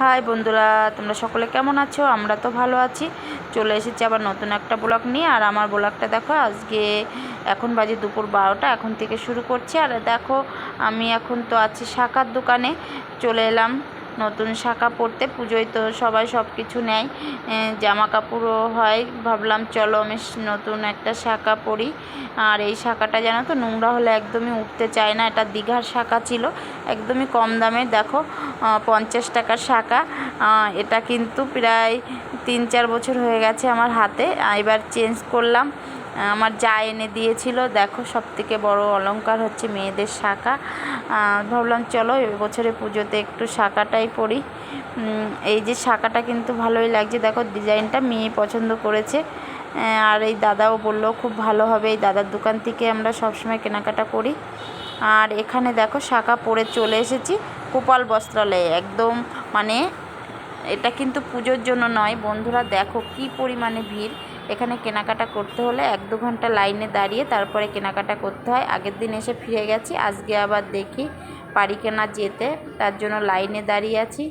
High বন্ধুরা, তোমরা সকলে কেমন আছো? আমরা তো ভালো আছি। চলে এসেছি আবার নতুন একটা ব্লগ নিয়ে। আর আমার ব্লগটা দেখো, আজকে এখন বাজে দুপুর বারোটা, এখন থেকে শুরু করছি। আর দেখো, আমি এখন তো আছি শাখার দোকানে। চলে এলাম নতুন শাখা পরতে পুজোয় তো সবাই সব কিছু নেয়। জামা কাপড়ও হয়। ভাবলাম, চলো আমি নতুন একটা শাখা পরি। আর এই শাখাটা জানো তো, নোংরা হলে একদমই উঠতে চায় না। এটা দীঘার শাখা ছিল, একদমই কম দামে। দেখো পঞ্চাশ টাকার শাখা। এটা কিন্তু প্রায় তিন চার বছর হয়ে গেছে আমার হাতে। এবার চেঞ্জ করলাম। আমার যা এনে দিয়েছিল, দেখো সব থেকে বড় অলংকার হচ্ছে মেয়েদের শাখা। ভাবলাম চলো এবছরে পুজোতে একটু শাখাটাই পরি। এই যে শাখাটা কিন্তু ভালোই লাগছে। দেখো, ডিজাইনটা মেয়ে পছন্দ করেছে। আর এই দাদাও বলল, খুব ভালো হবে, এই দাদার দোকান থেকে আমরা সবসময় কেনাকাটা করি। আর এখানে দেখো, শাখা পরে চলে এসেছি গোপাল বস্ত্রালয়ে। একদম মানে এটা কিন্তু পুজোর জন্য নয়, বন্ধুরা, দেখো কি পরিমাণে ভিড়। এখানে কেনাকাটা করতে হলে এক দু ঘণ্টা লাইনে দাঁড়িয়ে তারপরে কেনাকাটা করতে হয়। আগের দিন এসে ফিরে গেছি, আজকে আবার দেখি পারি কেনা যেতে, তার জন্য লাইনে দাঁড়িয়ে আছি।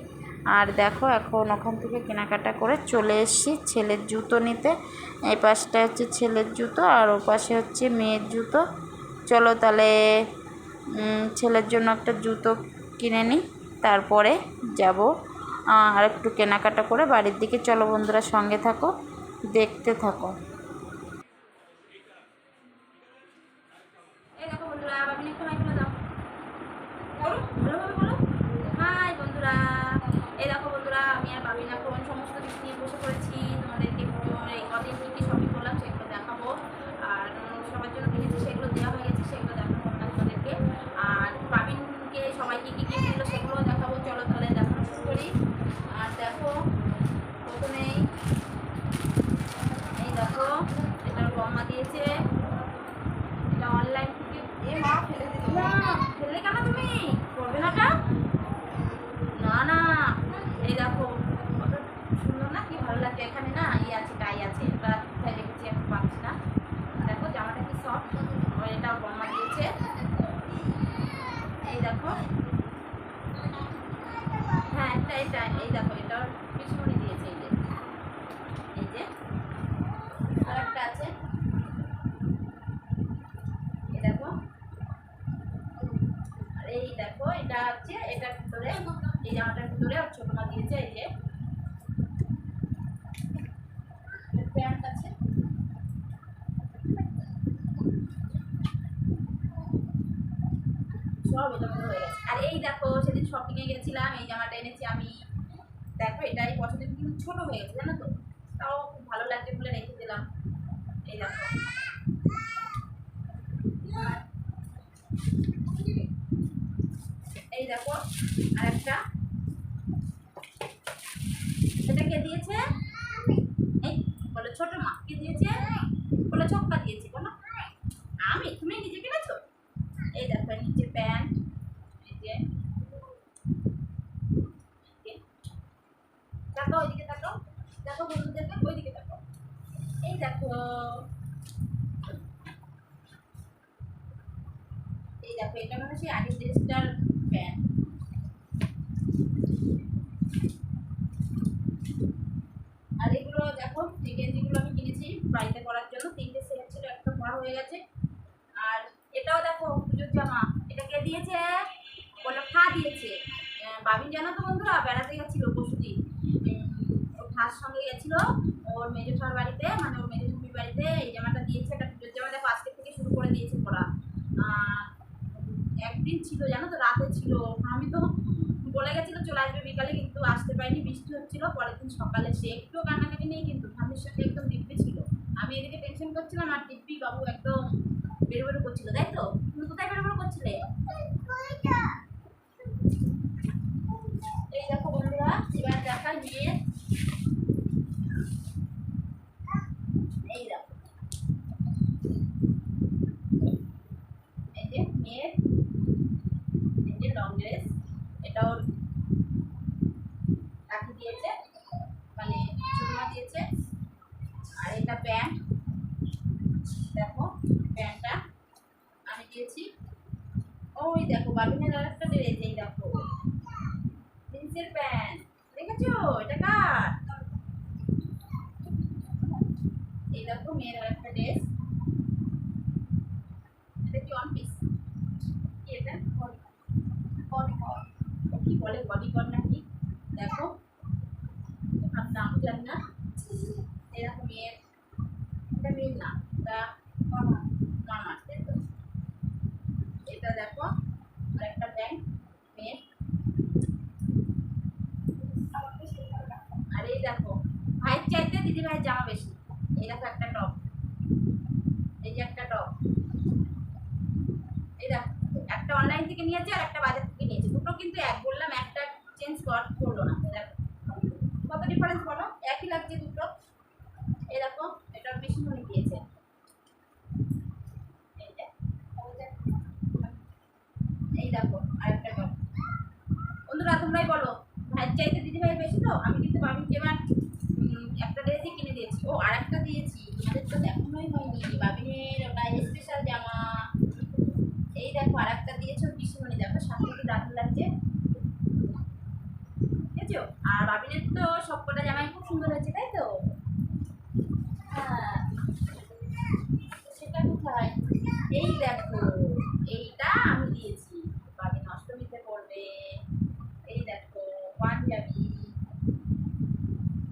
আর দেখো, এখন ওখান থেকে কেনাকাটা করে চলে এসেছি ছেলের জুতো নিতে। এই পাশটা হচ্ছে ছেলের জুতো আর ও পাশে হচ্ছে মেয়ের জুতো। চলো তাহলে ছেলের জন্য একটা জুতো কিনে নিই, তারপরে যাব। আর একটু কেনাকাটা করে বাড়ির দিকে। চলো বন্ধুরা সঙ্গে থাকো। দেখতে থাকো এই দেখো বন্ধুরা বাবিন একটু হাই করে দাও বলো ভালোভাবে বলো হাই বন্ধুরা এই দেখো বন্ধুরা আমি আর বাবিন এখন সমস্ত কিছু নিয়ে বসে পড়েছি তোমাদেরকে পুজোর এই কদিন কী কী শপিং করলাম সেগুলো দেখাবো আর উম, সবার জন্য কিনেছি সেগুলো দেওয়া হয়ে গেছে সেগুলো দেখাবো না তোমাদেরকে আর বাবিনকে সবাই কী কী গিফট দিল সেগুলো দেখাবো চলো তাহলে দেখানো শুরু করি আর দেখো প্রথমেই এই দেখো এটা বম্মা দিয়েছে এটা অনলাইন থেকে এ মা ফেলে দিল না ফেললে কেন তুমি করবে না ওটা না না এই দেখো কত সুন্দর না কি ভালো লাগছে এখানে না ই আছে টাই আছে এটা কোথায় রেখেছি এখন পাচ্ছি না দেখো জামাটা কি সফট এটা বম্মা দিয়েছে এই দেখো হ্যাঁ একটা এটা এই দেখো এটা পিছনে দিয়েছে এই যে এই যে আর একটা আছে এই দেখো আর এই দেখো এটা হচ্ছে এটার ভিতরে এই জামাটার ভিতরে ছোট এই যে সব হয়ে গেছে। আর এই দেখো, সেদিন শপিংয়ে গেছিলাম, এই জামাটা এনেছি আমি। দেখো, এটাই পছন্দের, কিন্তু ছোট হয়ে গেছে, জানো তো? তাও খুব ভালো লাগছে বলে রেখে দিলাম এই দেখো এই দেখো আরেকটা এটা কে দিয়েছে এই বলো ছোট মা কে দিয়েছে বলো ছক্কা দিয়েছে বলো আমি তুমি নিজে কিনেছো এই নিচে প্যান্ট এই যে। তাকাও ওইদিকে তাকাও। দেখো ওইদিকে তাকাও। এই দেখো। এই দেখো, এটা মনে সেই প্যান্ট আর এগুলো দেখো এই গেঞ্জিগুলো আমি কিনেছি বাড়িতে পরার জন্য, তিনটে সেট ছিল, একটা পরা হয়ে গেছে। আর এটাও দেখো দিয়েছে বলে ফা দিয়েছে। বাবিন জানো তো বন্ধুরা বেড়াতে গেছিল ওর ফার সঙ্গে গেছিল ওর মেজো ঠার বাড়িতে মানে ওর মেজো ঠাকুর বাড়িতে এই জামাটা দিয়েছে একটা পুজোর জামা দেখো আজকের থেকে শুরু করে দিয়েছে আহ, একদিন ছিল জানো তো রাতে ছিল। আমি তো বলে গেছিল চলে আসবে বিকালে কিন্তু আসতে পারিনি বৃষ্টি হচ্ছিল পরের দিন সকালে সে একটু কান্নাকাটি নেই কিন্তু ঠান্ডির সাথে একদম দিব্যি ছিল। আমি এদিকে টেনশন করছিলাম আর দিব্যি বাবু একদম বেরো বেরো করছিল তাই তো তুমি কোথায় বেরো বেরো করছিলে এই দেখো বন্ধুরা এবার দেখা নিয়ে এই দেখো এই যে মেয়ের এই যে লং ড্রেস এটা ওর কাকি দিয়েছে মানে ছোটমা দিয়েছে। আর এটা প্যান্ট। দেখো, প্যান্টটা আমি দিয়েছি। ওই দেখো বাবিনের আর একটা ড্রেস এই দেখো। জিন্সের প্যান্ট। দেখেছ? এটা কার? এই দেখো, মেয়ের আর একটা ড্রেস। এটা কি ওয়ান পিস কি এটা? বডিকন কি বলে? বডিকন নাকি? দেখো। নাম না এরকম মেয়ের এটা মেয়ের না এটা মামা তাই তো এটা দেখো আর একটা প্যান্ট মেয়ের আর এই দেখো ভাইয়ের চাইতে দিদি ভাইয়ের জামা বেশি এই দেখো একটা টপ এই যে একটা টপ এই দেখো একটা অনলাইন থেকে নিয়েছে আর একটা বাজার থেকে নিয়েছে দুটো কিন্তু এক বললাম একটা চেঞ্জ কর করল না ডিফারেন্স বলো? একই লাগছে দুটো। দেখো এটা বেশি মনে দিয়েছে। এই দেখো, আরেকটা টপ বন্ধুরা, তোমরাই বলো, ভাইয়ের চাইতে দিদি ভাই বেশি তো? আমি কিন্তু বাবিনকে এবার একটা ড্রেসই কিনে দিয়েছি। ও আর একটা দিয়েছি। তোমাদের তো দেখানোই হয়নি। বাবিনের ওটা স্পেশাল জামা। এই দেখো আর একটা দিয়েছ পিসিমণি। দেখো, সামনে কি দারুণ লাগছে বুঝেছ আর বাবিনের তো সবকটা জামাই খুব সুন্দর হয়েছে, তাই তো? হ্যাঁ। সেটা কোথায়? এই দেখো, এইটা আমি দিয়েছি। বাবিন অষ্টমীতে পড়বে। এই দেখো, পাঞ্জাবি।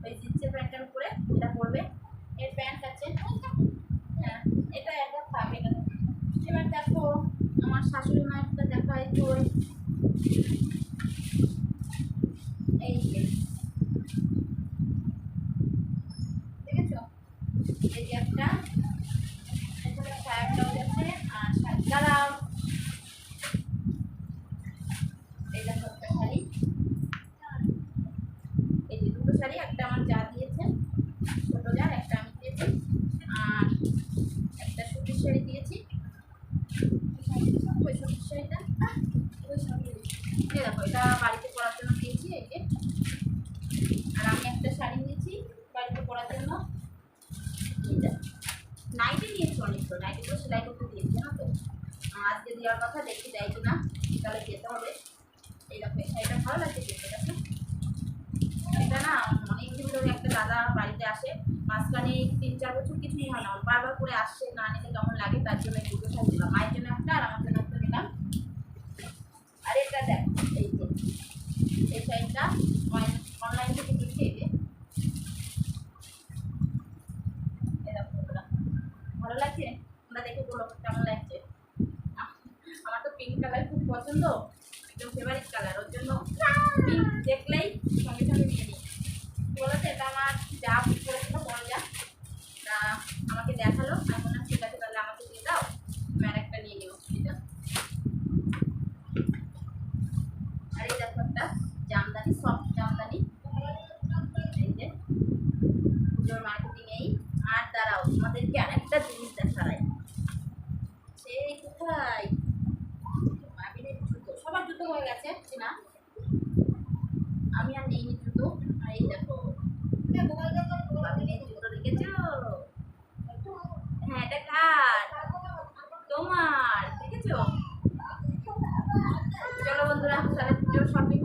ওই জিন্সের প্যান্টের উপরে এটা পড়বে। এর প্যান্ট আছে। হ্যাঁ এটা একটা থাকবে না এবার দেখো, আমার শাশুড়ি মায়েরটা দেখা একটু ওই এই যে দেখেছ এই যে একটা এখানে সায়া ব্লাউজ আছে আর শাড়ি দাঁড়াও এই দেখো একটা শাড়ি এই যে দুটো শাড়ি একটা আমার যা দিয়েছে ছোটো যার একটা আমি দিয়েছি আর একটা সুতির শাড়ি দিয়েছি ওই সুতির শাড়িটা ওই শাড়ি এই দেখো এটা বাড়িতে পরার জন্য দিয়েছি এই যে আর আমি একটা শাড়ি নিয়েছি বাড়িতে পরার জন্য দেখো। নাইটি নিয়েছি অনেক তো সেলাই করতে দিয়েছি তো আজকে দেওয়ার কথা দেখি দেয় কি না তাহলে যেতে হবে। এই দেখো শাড়িটা ভালো লাগছে দেখতে, দেখো। এটা না, অনেক দিন ধরে একটা দাদা বাড়িতে আসে, মাঝখানে তিন চার বছর কিছুই হয় না বারবার করে আসছে না নিলে কেমন লাগে তার জন্য এই দুটো শাড়ি দিলাম মায়ের জন্য একটা আর আমার জন্য একটা দিলাম আর এটা দেখ এই যে এই শাড়িটা অনলাইন থেকে কিনছি এই যে এই দেখো বন্ধুরা। ভালো লাগছে তোমরা দেখে বলো কেমন লাগছে আহ, আমার তো পিঙ্ক কালার খুব পছন্দ? একদম ফেভারিট কালার ওর জন্য দেখলেই সঙ্গে সঙ্গে নিয়ে নিই বলেছে এটা আমার যা করেছিল বড় যা। তা আমাকে দেখাল আমি বললাম ঠিক আছে তাহলে আমাকে দিয়ে দাও আমি আর একটা নিয়ে নেব এটা আর এই দেখো একটা জামদানি সফট জামদানি এই যে পুজোর মার্কেটিং এই আর দাঁড়াও আমাদেরকে আরেকটা জিনিস দেখায় সেই কোথায় আবিরের জুতো সবার জুতো হয়ে গেছে না আমি আর নেই জুতো আর এই দেখো দেখেছ? হ্যাঁ এটা কার? তোমার দেখেছ? চলো বন্ধুরা তাহলে শপিং